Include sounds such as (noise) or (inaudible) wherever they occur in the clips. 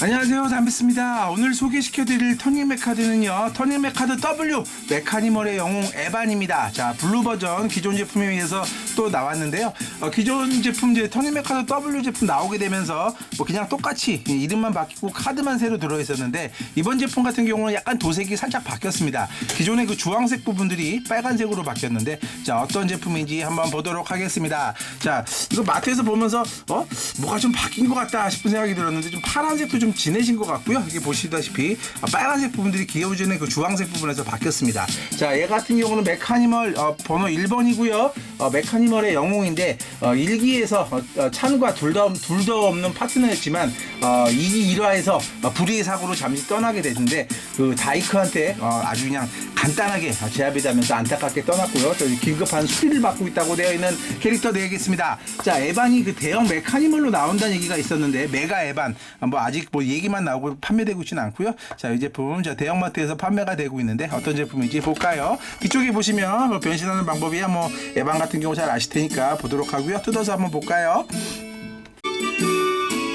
안녕하세요. 담비스입니다. 오늘 소개시켜드릴 터닝맥 카드는요. 터닝맥 카드 W 메카니멀의 영웅 에반입니다. 자 블루 버전 기존 제품에 비해서 또 나왔는데요. 어, 기존 제품 이제 터닝맥 카드 W 제품 나오게 되면서 뭐 그냥 똑같이 이름만 바뀌고 카드만 새로 들어 있었는데 이번 제품 같은 경우는 약간 도색이 살짝 바뀌었습니다. 기존의 그 주황색 부분들이 빨간색으로 바뀌었는데 자 어떤 제품인지 한번 보도록 하겠습니다. 자 이거 마트에서 보면서 어? 뭐가 좀 바뀐 것 같다 싶은 생각이 들었는데 좀 파란색도 좀 진해진 것 같고요. 이게 보시다시피 아, 빨간색 부분들이 기어오전의 그 주황색 부분에서 바뀌었습니다. 자 얘 같은 경우는 메카니멀 어, 번호 1번이고요. 어, 메카니 멀의 영웅인데 어, 1기에서 어, 어, 찬과 둘다 둘도 없는 파트너였지만 어, 2기 1화에서 어, 불의의 사고로 잠시 떠나게 됐는데 그 다이크한테 어, 아주 그냥 간단하게 어, 제압이 되면서 안타깝게 떠났고요. 또 긴급한 수리를 받고 있다고 되어 있는 캐릭터 되겠습니다. 자, 에반이 그 대형 메카니멀로 나온다는 얘기가 있었는데 메가 에반 어, 뭐 아직 뭐 얘기만 나오고 판매되고 있지는 않고요. 자, 이 제품 자 대형마트에서 판매가 되고 있는데 어떤 제품인지 볼까요? 이쪽에 보시면 뭐 변신하는 방법이야 뭐 에반 같은 경우 잘 아실 테니까 보도록 하고요. 뜯어서 한번 볼까요?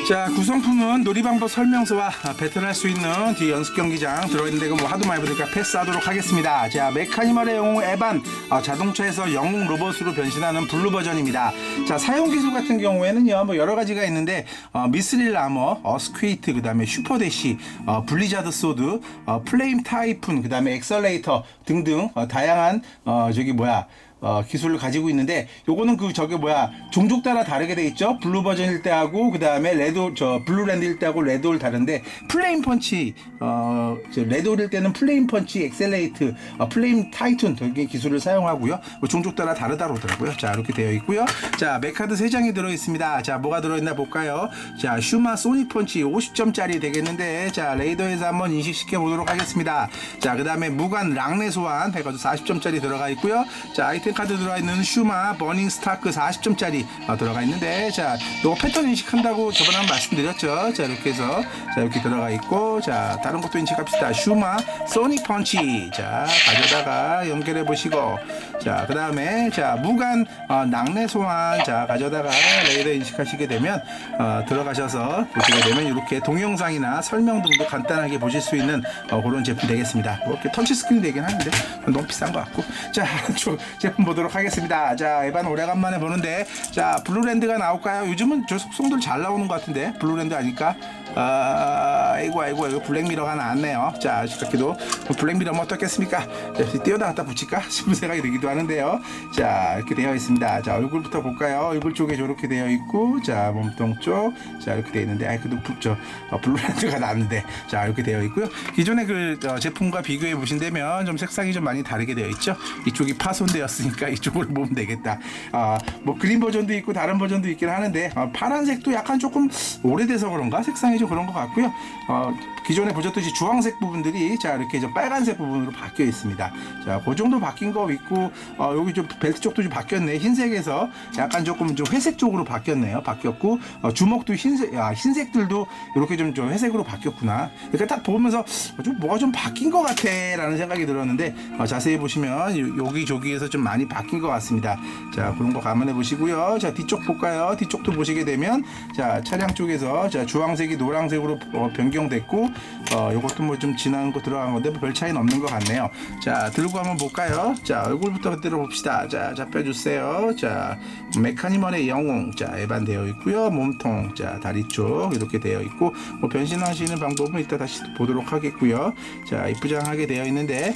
자 구성품은 놀이 방법 설명서와 배틀할 수 있는 뒤 연습 경기장 들어있는데 이거 뭐 하도 많이 보니까 패스하도록 하겠습니다. 자 메카니멀의 영웅 에반 어, 자동차에서 영웅 로봇으로 변신하는 블루 버전입니다. 자 사용 기술 같은 경우에는요 뭐 여러 가지가 있는데 어, 미스릴 아머, 어스퀴트 그다음에 슈퍼 대시, 어, 블리자드 소드, 어, 플레임 타이푼 그다음에 엑셀레이터 등등 어, 다양한 어, 저기 뭐야 어, 기술을 가지고 있는데 요거는 그 저게 뭐야? 종족 따라 다르게 돼 있죠? 블루 버전일 때하고 그 다음에 레드 저 블루랜드일 때하고 레드올 다른데 플레임 펀치 어 레드올일 때는 플레임 펀치 엑셀레이트 어, 플레임 타이툰 등의 기술을 사용하고요. 뭐 종족 따라 다르다 그러더라고요. 자 이렇게 되어 있고요. 자 메카드 3장이 들어 있습니다. 자 뭐가 들어 있나 볼까요? 자 슈마 소닉 펀치 50점짜리 되겠는데 자 레이더에서 한번 인식시켜 보도록 하겠습니다. 자 그 다음에 무관 랑레 소환 해가지고 40점짜리 들어가 있고요. 자 아이템 카드 들어가 있는 슈마 버닝 스타크 40점짜리 어, 들어가 있는데 자 이거 패턴 인식한다고 저번에 한번 말씀드렸죠? 자 이렇게 해서 자 이렇게 들어가 있고 자 다른 것도 인식합시다. 슈마 소닉 펀치. 자 가져다가 연결해 보시고 자 그 다음에 자 무관 어, 낙내 소환. 자 가져다가 레이더 인식하시게 되면 어, 들어가셔서 보시게 되면 이렇게 동영상이나 설명 등도 간단하게 보실 수 있는 어, 그런 제품 되겠습니다. 뭐 이렇게 터치 스크린 되긴 하는데 너무 비싼 것 같고. 자 (laughs) 저 제품 보도록 하겠습니다. 자 에반 오래간만에 보는데 자 블루랜드가 나올까요? 요즘은 저 속성들 잘 나오는 것 같은데 블루랜드 아닐까 아 아이고 아이고 이거 블랙미러가 나왔네요. 자 아쉽게도 블랙미러면 어떻겠습니까? 자, 띄어나갔다 붙일까? (laughs) 싶은 생각이 들기도 하는데요. 자 이렇게 되어 있습니다. 자 얼굴부터 볼까요? 얼굴 쪽에 저렇게 되어 있고 자 몸통 쪽 자 이렇게 되어 있는데 아이 그래도 부- 저 어, 블루랜드가 나왔는데. 자 이렇게 되어 있고요. 기존의 그 어, 제품과 비교해 보신다면 좀 색상이 좀 많이 다르게 되어 있죠? 이쪽이 파손되었으니까 (laughs) 이쪽으로 보면 되겠다. 아 뭐 그린 버전도 있고 다른 버전도 있긴 하는데 어, 파란색도 약간 조금 오래돼서 그런가? 색상이 좀 그런 것 같고요. 어, 기존에 보셨듯이 주황색 부분들이 자 이렇게 좀 빨간색 부분으로 바뀌어 있습니다. 자 그 정도 바뀐 거 있고 어, 여기 좀 벨트 쪽도 좀 바뀌었네. 흰색에서 약간 조금 좀 회색 쪽으로 바뀌었네요. 바뀌었고 어, 주먹도 흰색 아, 흰색들도 이렇게 좀, 좀 회색으로 바뀌었구나. 그러니까 딱 보면서 좀 뭐가 좀 바뀐 것 같아 라는 생각이 들었는데 어, 자세히 보시면 요- 여기 저기에서 좀 많이 바뀐 것 같습니다. 자 그런 거 감안해 보시고요. 자 뒤쪽 볼까요? 뒤쪽도 보시게 되면 자 차량 쪽에서 자 주황색이 노란색으로 어, 변경됐고 어 요것도 뭐좀 진한 거 들어간 건데 뭐 별 차이는 없는 것 같네요. 자 들고 한번 볼까요? 자 얼굴부터 그대로 봅시다. 자 잡혀주세요. 자 메카니멀의 영웅. 자 에반 되어 있고요. 몸통. 자 다리 쪽 이렇게 되어 있고 뭐 변신하시는 방법은 이따 다시 보도록 하겠고요. 자 이쁘장하게 되어 있는데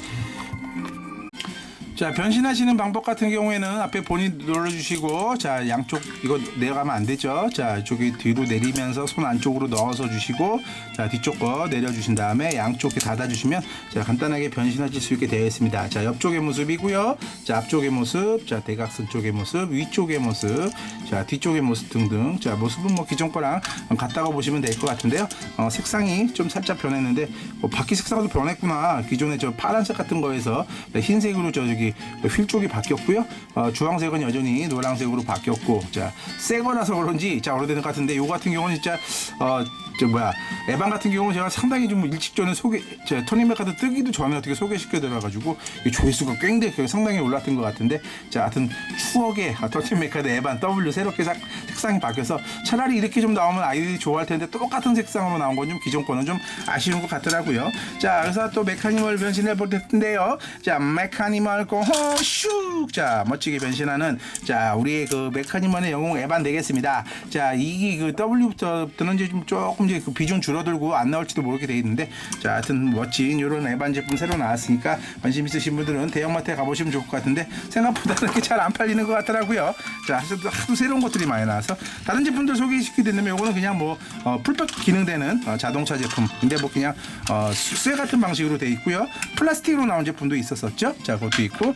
자 변신하시는 방법 같은 경우에는 앞에 본인 눌러주시고 자 양쪽 이거 내려가면 안 되죠? 자 이쪽에 뒤로 내리면서 손 안쪽으로 넣어서 주시고 자 뒤쪽 거 내려주신 다음에 양쪽에 닫아주시면 자 간단하게 변신하실 수 있게 되어 있습니다. 자 옆쪽의 모습이고요. 자 앞쪽의 모습 자 대각선 쪽의 모습 위쪽의 모습 자 뒤쪽의 모습 등등. 자 모습은 뭐 기존 거랑 같다고 보시면 될 것 같은데요. 어, 색상이 좀 살짝 변했는데 어, 바퀴 색상도 변했구나. 기존에 저 파란색 같은 거에서 흰색으로 저 저기 저기 휠 쪽이 바뀌었고요. 어, 주황색은 여전히 노란색으로 바뀌었고 자 새거라서 그런지 자 오래된 것 같은데 요 같은 경우는 진짜 어, 저 뭐야 에반 같은 경우는 제가 상당히 좀 일찍 전에 소개 제 토니 메카드 뜨기도 전에 어떻게 소개시켜 드려가지고 이 조회수가 굉장히 상당히 올랐던 것 같은데 자 하여튼 추억의 아, 토니 메카드 에반 W 새롭게 sắc, 색상이 바뀌어서 차라리 이렇게 좀 나오면 아이들이 좋아할 텐데 똑같은 색상으로 나온 건 좀 기존 거는 좀 아쉬운 것 같더라고요. 자 그래서 또 메카니멀 변신해 볼 텐데요. 자 메카니멀 고호슉! 자 멋지게 변신하는 자 우리의 그 메카니멀의 영웅 에반 되겠습니다. 자 이게 그 W부터는 이제 좀 조금 이제 그 비중 줄어들고 안 나올지도 모르게 돼 있는데 자 하여튼 멋진 이런 에반 제품 새로 나왔으니까 관심 있으신 분들은 대형마트에 가보시면 좋을 것 같은데 생각보다 그렇게 잘 안 팔리는 것 같더라고요. 자 하도, 하도 새로운 것들이 많이 나와서 다른 제품들 소개시키드리면 요거는 그냥 뭐 어, 풀백 기능되는 어, 자동차 제품 근데 뭐 그냥 어, 쇠 같은 방식으로 돼 있고요. 플라스틱으로 나온 제품도 있었었죠? 자 그것도 있고.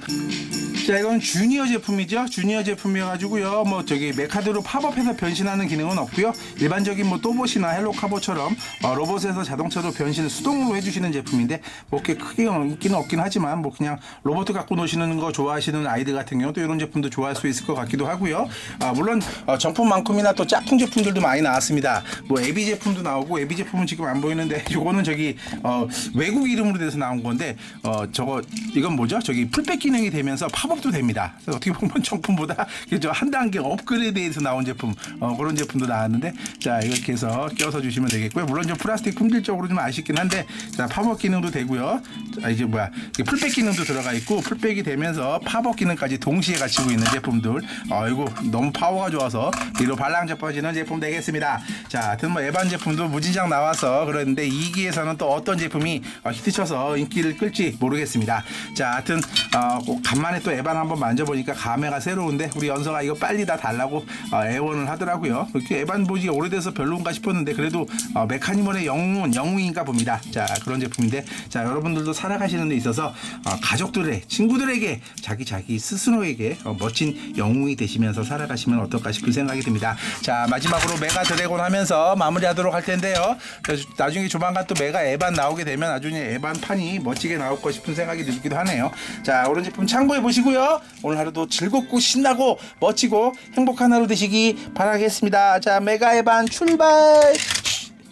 자 이건 주니어 제품이죠? 주니어 제품이어가지고요. 뭐 저기 메카드로 팝업해서 변신하는 기능은 없고요. 일반적인 뭐 또봇이나 헬로 카보처럼 어, 로봇에서 자동차로 변신을 수동으로 해주시는 제품인데 뭐 그렇게 크게 인기는 없긴 하지만 뭐 그냥 로봇 갖고 노시는 거 좋아하시는 아이들 같은 경우 또 이런 제품도 좋아할 수 있을 것 같기도 하고요. 아, 물론 어, 정품만큼이나 또 짝퉁 제품들도 많이 나왔습니다. 뭐 에비 제품도 나오고 에비 제품은 지금 안 보이는데 (laughs) 요거는 저기 어, 외국 이름으로 돼서 나온 건데 어, 저거 이건 뭐죠? 저기 풀백 기능이 되면서 팝업도 됩니다. 어떻게 보면 (laughs) 정품보다 그죠 한 단계 업그레이드해서 나온 제품 어, 그런 제품도 나왔는데 자 이렇게 해서 껴서 주 시면 되겠고요. 물론 좀 플라스틱 품질적으로 좀 아쉽긴 한데 자 팝업 기능도 되고요. 자 이제 뭐야. 풀백 기능도 들어가 있고 풀백이 되면서 팝업 기능까지 동시에 갖추고 있는 제품들. 아이고 너무 파워가 좋아서 뒤로 발랑져 빠지는 제품 되겠습니다. 자 하여튼 뭐 에반 제품도 무진장 나와서 그런데 2기에서는 또 어떤 제품이 어, 히트쳐서 인기를 끌지 모르겠습니다. 자 하여튼 어, 꼭 간만에 또 에반 한번 만져보니까 감회가 새로운데 우리 연서가 이거 빨리 다 달라고 어, 애원을 하더라고요. 그렇게 에반 보지가 오래돼서 별로인가 싶었는데 그래도 어, 메카니멀의 영웅은 영웅인가 봅니다. 자 그런 제품인데 자 여러분들도 살아가시는 데 있어서 어, 가족들의 친구들에게 자기 자기 스스로에게 어, 멋진 영웅이 되시면서 살아가시면 어떨까 싶은 생각이 듭니다. 자 마지막으로 메가 드래곤 하면서 마무리하도록 할 텐데요. 자, 나중에 조만간 또 메가 에반 나오게 되면 나중에 에반 판이 멋지게 나올 것 싶은 생각이 들기도 하네요. 자 오른 제품 참고해 보시고요. 오늘 하루도 즐겁고 신나고 멋지고 행복한 하루 되시기 바라겠습니다. 자 메가 에반 출발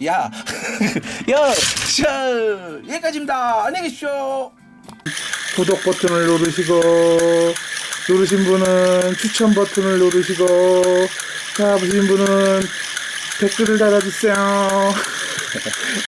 야, (laughs) 야, 자, 여기까지입니다. 안녕히 계십시오. 구독 버튼을 누르시고, 누르신 분은 추천 버튼을 누르시고, 자, 보신 분은 댓글을 달아주세요. (laughs)